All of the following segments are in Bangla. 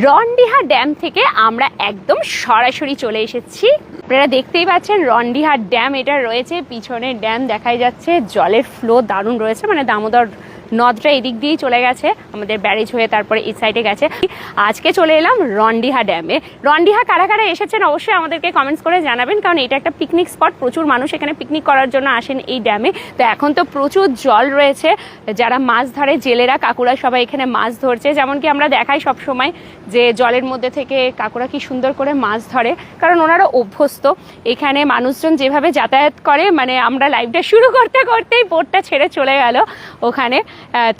রনডিহা ড্যাম থেকে আমরা একদম সরাসরি চলে এসেছি। আপনারা দেখতেই পাচ্ছেন রনডিহা ড্যাম, এটা রয়েছে পিছনে ড্যাম দেখাই যাচ্ছে, জলের ফ্লো দারুণ রয়েছে মানে দামোদর নদটা এদিক দিয়েই চলে গেছে, আমাদের ব্যারেজ হয়ে তারপরে এই সাইডে গেছে। আজকে চলে এলাম রনডিহা ড্যামে রনডিহা কারা কারা এসেছেন অবশ্যই আমাদেরকে কমেন্টস করে জানাবেন, কারণ এটা একটা পিকনিক স্পট প্রচুর মানুষ এখানে পিকনিক করার জন্য আসেন এই ড্যামে তো এখন তো প্রচুর জল রয়েছে, যারা মাছ ধরে জেলেরা, কাকুরা সবাই এখানে মাছ ধরছে। যেমন কি আমরা দেখাই সব সময় যে জলের মধ্যে থেকে কাকুরা কি সুন্দর করে মাছ ধরে, কারণ ওনারা অভ্যস্ত। এখানে মানুষজন যেভাবে যাতায়াত করে মানে আমরা লাইভটা শুরু করতে করতেই বোটটা ছেড়ে চলে গেল ওখানে।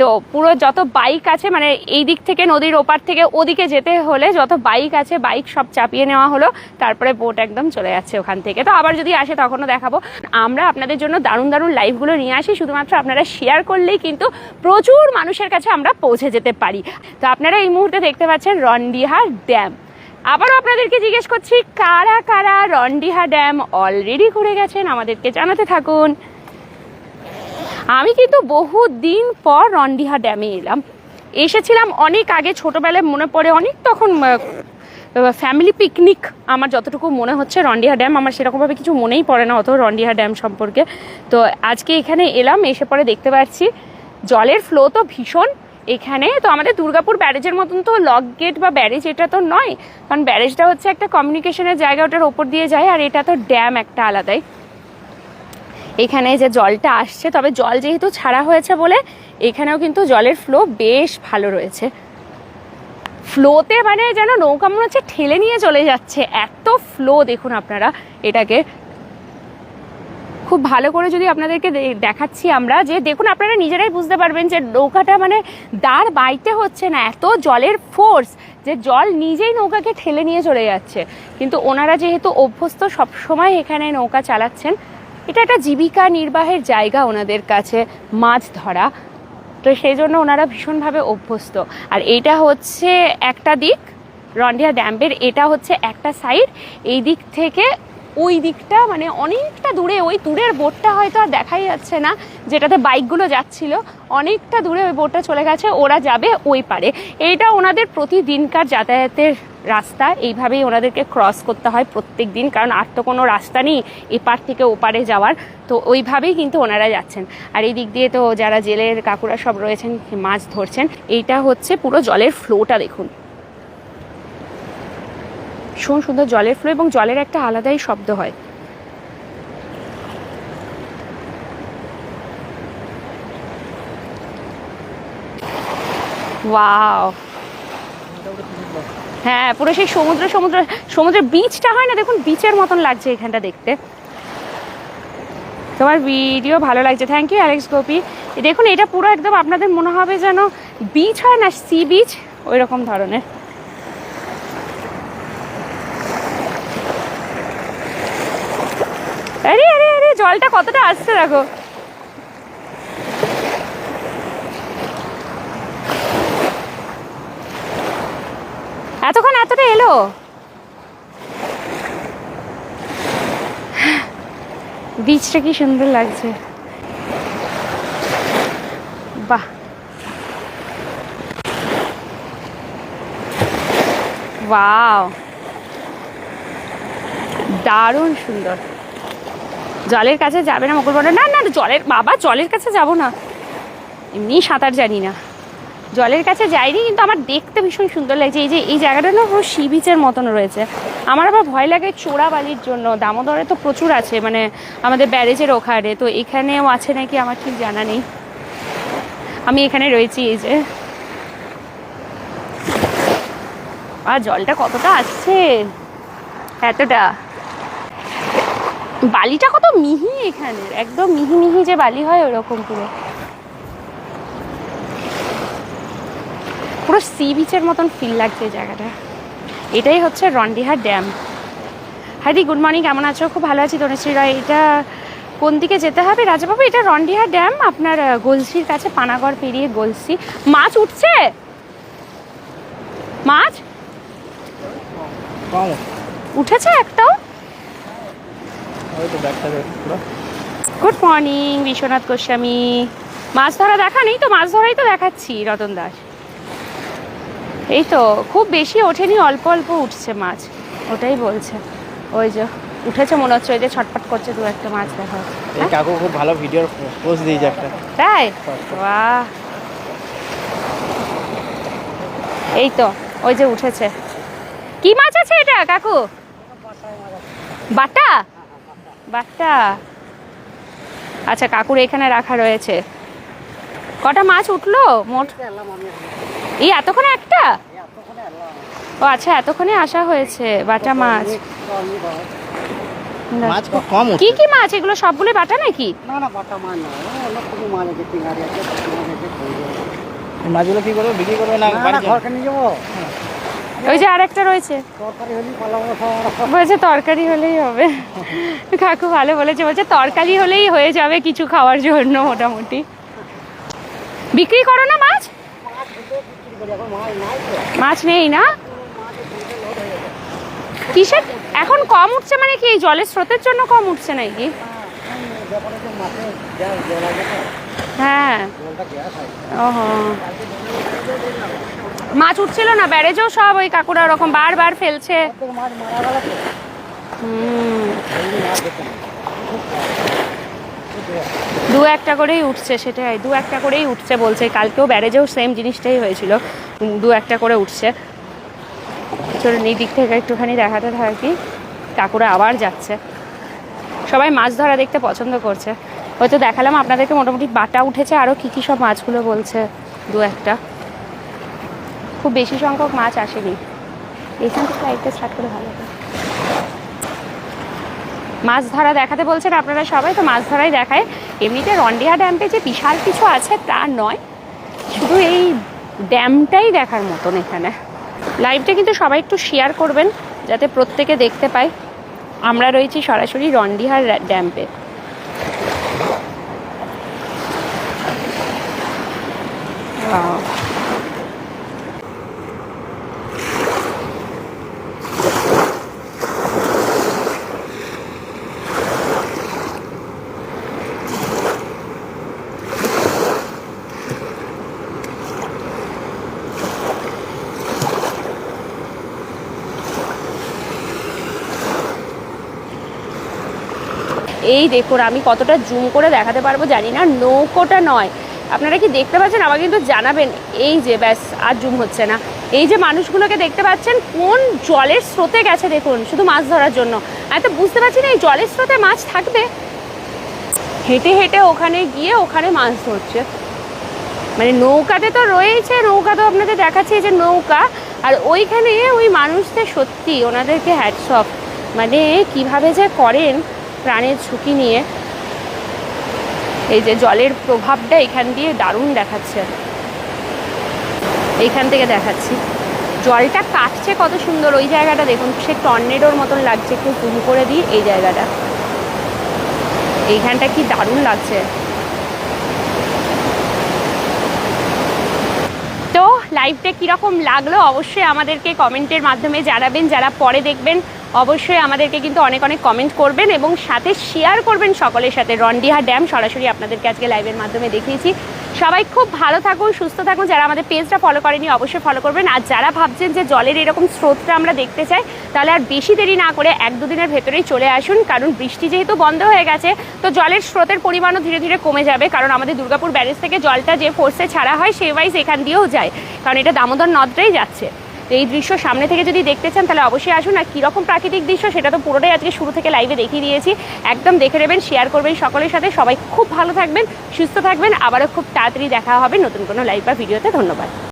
তো পুরো যত বাইক আছে মানে এই দিক থেকে নদীর ওপার থেকে ওদিকে যেতে হলে যত বাইক আছে বাইক সব চাপিয়ে নেওয়া হলো, তারপরে বোট একদম চলে যাচ্ছে ওখান থেকে। তো আবার যদি আসে, তখনও দেখাবো। আমরা আপনাদের জন্য দারুণ দারুণ লাইভগুলো নিয়ে আসি, শুধুমাত্র আপনারা শেয়ার করলেই কিন্তু প্রচুর মানুষের কাছে আমরা পৌঁছে যেতে পারি। তো আপনারা এই মুহূর্তে দেখতে পাচ্ছেন রনডিহার ড্যাম আবারও আপনাদেরকে জিজ্ঞেস করছি, কারা কারা রনডিহা ড্যাম অলরেডি ঘুরে গেছেন? আমাদেরকে জানাতে থাকুন। আমি কিন্তু বহু দিন পর রনডিহা ড্যামে এলাম। এসেছিলাম অনেক আগে, ছোটোবেলায় মনে পড়ে অনেক তখন ফ্যামিলি পিকনিক আমার যতটুকু মনে হচ্ছে রন্ডিহা ড্যাম আমার সেরকমভাবে কিছু মনেই পড়ে না অত রন্ডিহা ড্যাম সম্পর্কে। তো আজকে এখানে এলাম, এসে পরে দেখতে পাচ্ছি, জলের ফ্লো তো ভীষণ এখানে। তো আমাদের দুর্গাপুর ব্যারেজের মতন তো লক গেট বা ব্যারেজ এটা তো নয়, কারণ ব্যারেজটা হচ্ছে একটা কমিউনিকেশনের জায়গা, ওটার ওপর দিয়ে যায়, আর এটা তো ড্যাম একটা আলাদাই। এখানে যে জলটা আসছে, তবে জল যেহেতু ছাড়া হয়েছে বলে, এখানেও কিন্তু জলের ফ্লো বেশ ভালো রয়েছে। ফ্লোতে মানে যেন নৌকা মনে হচ্ছে ঠেলে নিয়ে চলে যাচ্ছে। এত ফ্লো দেখুন আপনারা এটাকে। খুব ভালো করে যদি আপনাদেরকে দেখাচ্ছি আমরা যে, দেখুন আপনারা নিজেরাই বুঝতে পারবেন যে নৌকাটা মানে দাঁড় বাইতে হচ্ছে না, এত জলের ফোর্স যে জল নিজেই নৌকাকে ঠেলে নিয়ে চলে যাচ্ছে। কিন্তু ওনারা যেহেতু অভ্যস্ত, সবসময় এখানে নৌকা চালাচ্ছেন। এটা একটা জীবিকা নির্বাহের জায়গা ওনাদের কাছে, মাছ ধরা। তো সেই জন্য ওনারা ভীষণভাবে অভ্যস্ত। আর এটা হচ্ছে একটা দিক রন্ডিয়া ড্যাম্পের এটা হচ্ছে একটা সাইড। এই দিক থেকে ওই দিকটা মানে অনেকটা দূরে, ওই দূরের বোটটা হয়তো আর দেখাই যাচ্ছে না, যেটাতে বাইকগুলো যাচ্ছিল। অনেকটা দূরে ওই বোটটা চলে গেছে, ওরা যাবে ওই পারে। এইটা ওনাদের প্রতিদিনকার যাতায়াতের রাস্তা। এইভাবেই ওনাদেরকে ক্রস করতে হয় প্রত্যেক দিন, কারণ আর তো কোনো রাস্তা নেই এপার থেকে ওপারে যাওয়ার। তো ওইভাবেই কিন্তু ওনারা যাচ্ছেন। আর এই দিক দিয়ে তো যারা জেলের কাকুরা সব রয়েছেন, মাছ ধরছেন। এইটা হচ্ছে পুরো জলের ফ্লোটা দেখুন। ভীষণ সুন্দর জলের ফ্লো এবং জলের একটা আলাদাই শব্দ হয়। ওয়াও হ্যাঁ পুরো সেই সমুদ্র সমুদ্র, সমুদ্রের বিচটা হয় না? দেখুন বিচের মতন লাগছে এখানটা দেখতে। তোমার ভিডিও ভালো লাগছে। থ্যাংক ইউ অ্যালেক্স গোপি দেখুন, এটা পুরো একদম আপনাদের মনে হবে যেন বিচ হয় না সি বিচ ওই রকম ধরনের আরে আরে আরে জলটা কতটা আসছে দেখো। এতক্ষণ এতটা এলো? বীজটা কি সুন্দর লাগছে। বাহ। ওয়াও। দারুণ সুন্দর। জলের কাছে যাবে না মকর না না, জলের, বাবা, জলের কাছে যাব না। এমনি সাঁতার জানি না। জলের কাছে যাইনি, কিন্তু আমার দেখতে ভীষণ সুন্দর লাগছে। এই যে, এই জায়গাটা না পুরো সি বিচের মতন রয়েছে। আমার আবার ভয় লাগে চোরা বালির জন্য। দামোদরে তো প্রচুর আছে মানে আমাদের ব্যারেজের ওখানে। তো এখানেও আছে নাকি আমার ঠিক জানা নেই। আমি এখানে রয়েছি, এই যে। আর জলটা কতটা আসছে? এতটা। বালিটা কত মিহি এখানে একদম মিহি মিহি যে বালি হয় ওরকম পুরো। পুরো সি বিচের মতন ফিল লাগছে জায়গাটা। এটাই হচ্ছে রন্ডিহার ড্যাম হাইদি গুড মর্নিং কেমন আছো? খুব ভালো আছি তনুশ্রী রায়। এটা কোন দিকে যেতে হবে? রাজাবাবু এটা রন্ডিহার ড্যাম আপনার গলসির কাছে পানাগড় পেরিয়ে গলসি। মাছ উঠছে? মাছ? উঠেছে একটাও ওই তো ব্যাগটা পুরো গুড মর্নিং বিশ্বনাথ গোস্বামী মাছ ধরা দেখা নেই তো মাছ ধরাই তো দেখাচ্ছি রতন দাস। এই তো খুব বেশি ওঠেনি অল্প অল্প উঠছে মাছ ওটাই বলছে। ওই যে উঠেছে মনে হচ্ছে ওই যে ছটপট করছে দু একটা মাছ দেখা এই কাকু খুব ভালো ভিডিওর পোস্ট দিয়েছে একটা। তাই? বাহ। এই তো ওই যে উঠেছে। কি মাছ আছে এটা কাকু? বাটা। বাটা আচ্ছা কাকুর এখানে রাখা রয়েছে। কটা মাছ উঠল? মোট? এই এতক্ষণে একটা? ও আচ্ছা এতক্ষণে আসা হয়েছে বাটা মাছ। মাছ কম কি কি মাছ? এগুলো সবগুলো বাটা নাকি? না না বাটা মাছ না। মাছ আছে মাছগুলো কি করবে? বিক্রি করবে না? ঘরকে নিয়ে যাব। ওই যে আরেকটা রয়েছে। বলছে তরকারি হলেই হবে। কাকু ভালো বলেছে বলছে তরকারি হলেই হয়ে যাবে কিছু খাওয়ার জন্য মোটামুটি। বিক্রি করো না মাছ? মাছ নাই না? কিসের? এখন কম উঠছে মানে কি জলের স্রোতের জন্য কম উঠছে নাকি? হ্যাঁ, ওহো। মাছ উঠছিল না, ব্যারেজেও সব ওই কাকুরা ওরকম বারবার ফেলছে। দু একটা করেই উঠছে সেটাই, দু একটা করেই উঠছে বলছে, কালকেও ব্যারেজেও সেম জিনিসটাই হয়েছিল। দু একটা করে উঠছে। চলুন, এই দিক থেকে একটুখানি দেখাতে থাকি। কাকুরা আবার যাচ্ছে। সবাই মাছ ধরা দেখতে পছন্দ করছে। হয়তো দেখালাম, আপনাদেরকে মোটামুটি বাটা উঠেছে আরও কী কী সব মাছগুলো বলছে দু একটা। খুব বেশি সংখ্যক মাছ আসেনি। এইখান থেকে লাইটটা স্টার্ট করে ভালো হবে। মাছ ধরা দেখাতে বলছেন আপনারা সবাই, তো মাছ ধরাই দেখায়। এমনিতে রন্ডিয়া ড্যামে যে বিশাল কিছু আছে তা নয়, শুধু এই ড্যামটাই দেখার মতন এখানে। লাইভটা কিন্তু সবাই একটু শেয়ার করবেন, যাতে প্রত্যেকে দেখতে পায়। আমরা রয়েছি সরাসরি রন্ডিহার ড্যাম্পে এই দেখুন, আমি কতটা জুম করে দেখাতে পারব জানি না, নৌকোটা নয়। আপনারা কি দেখতে পাচ্ছেন? আমাকে কিন্তু জানাবেন। এই যে ব্যাস, আর জুম হচ্ছে না। এই যে মানুষগুলোকে দেখতে পাচ্ছেন, কোন জলের স্রোতে গেছে দেখুন, শুধু মাছ ধরার জন্য। আমি তো বুঝতে পারছি না, এই জলের স্রোতে মাছ থাকবে? হেঁটে হেঁটে ওখানে গিয়ে ওখানে মাছ ধরছে। মানে নৌকাতে তো রয়েছে নৌকা তো আপনাদের দেখাচ্ছি যে নৌকা। আর ওইখানে ওই মানুষদের সত্যি, ওনাদেরকে হ্যাটসঅপ মানে কীভাবে যে করেন প্রাণের ঝুঁকি নিয়ে এই যে জলের প্রভাবটা এখান দিয়ে দারুণ দেখাচ্ছে। এইখান থেকে দেখাচ্ছি। জলটা কাটছে কত সুন্দর, ওই জায়গাটা দেখুন, সে টর্নেডোর মতন লাগছে, একটু জুম করে দিই এই জায়গাটা। এইখানটা কি দারুণ লাগছে। তো লাইভটা কীরকম লাগল অবশ্যই আমাদেরকে কমেন্টের মাধ্যমে জানাবেন, যারা পরে দেখবেন অবশ্যই আমাদেরকে কিন্তু অনেক অনেক কমেন্ট করবেন এবং সাথে শেয়ার করবেন সকলের সাথে। রন্ডিহা ড্যাম সরাসরি আপনাদেরকে আজকে লাইভের মাধ্যমে দেখিয়েছি। সবাই খুব ভালো থাকুন, সুস্থ থাকুন। যারা আমাদের পেজটা ফলো করেনি, অবশ্যই ফলো করবেন। আর যারা ভাবছেন যে জলের এরকম স্রোতটা আমরা দেখতে চাই, তাহলে আর বেশি দেরি না করে এক দুদিনের ভেতরেই চলে আসুন। কারণ বৃষ্টি যেহেতু বন্ধ হয়ে গেছে, তো জলের স্রোতের পরিমাণও ধীরে ধীরে কমে যাবে। কারণ আমাদের দুর্গাপুর ব্যারেজ থেকে জলটা যে ফোর্সে ছাড়া হয় সে ওয়াইজ এখান দিয়েও যায়। কারণ এটা দামোদর নদটাই যাচ্ছে। তো এই দৃশ্য সামনে থেকে যদি দেখতে চান, তাহলে অবশ্যই আসুন। আর কীরকম প্রাকৃতিক দৃশ্য সেটা তো পুরোটাই আজকে শুরু থেকে লাইভে দেখিয়ে দিয়েছি। একদম দেখে নেবেন শেয়ার করবেন সকলের সাথে। সবাই খুব ভালো থাকবেন, সুস্থ থাকবেন। আবারও খুব তাড়াতাড়ি দেখা হবে নতুন কোনো লাইভ বা ভিডিওতে ধন্যবাদ।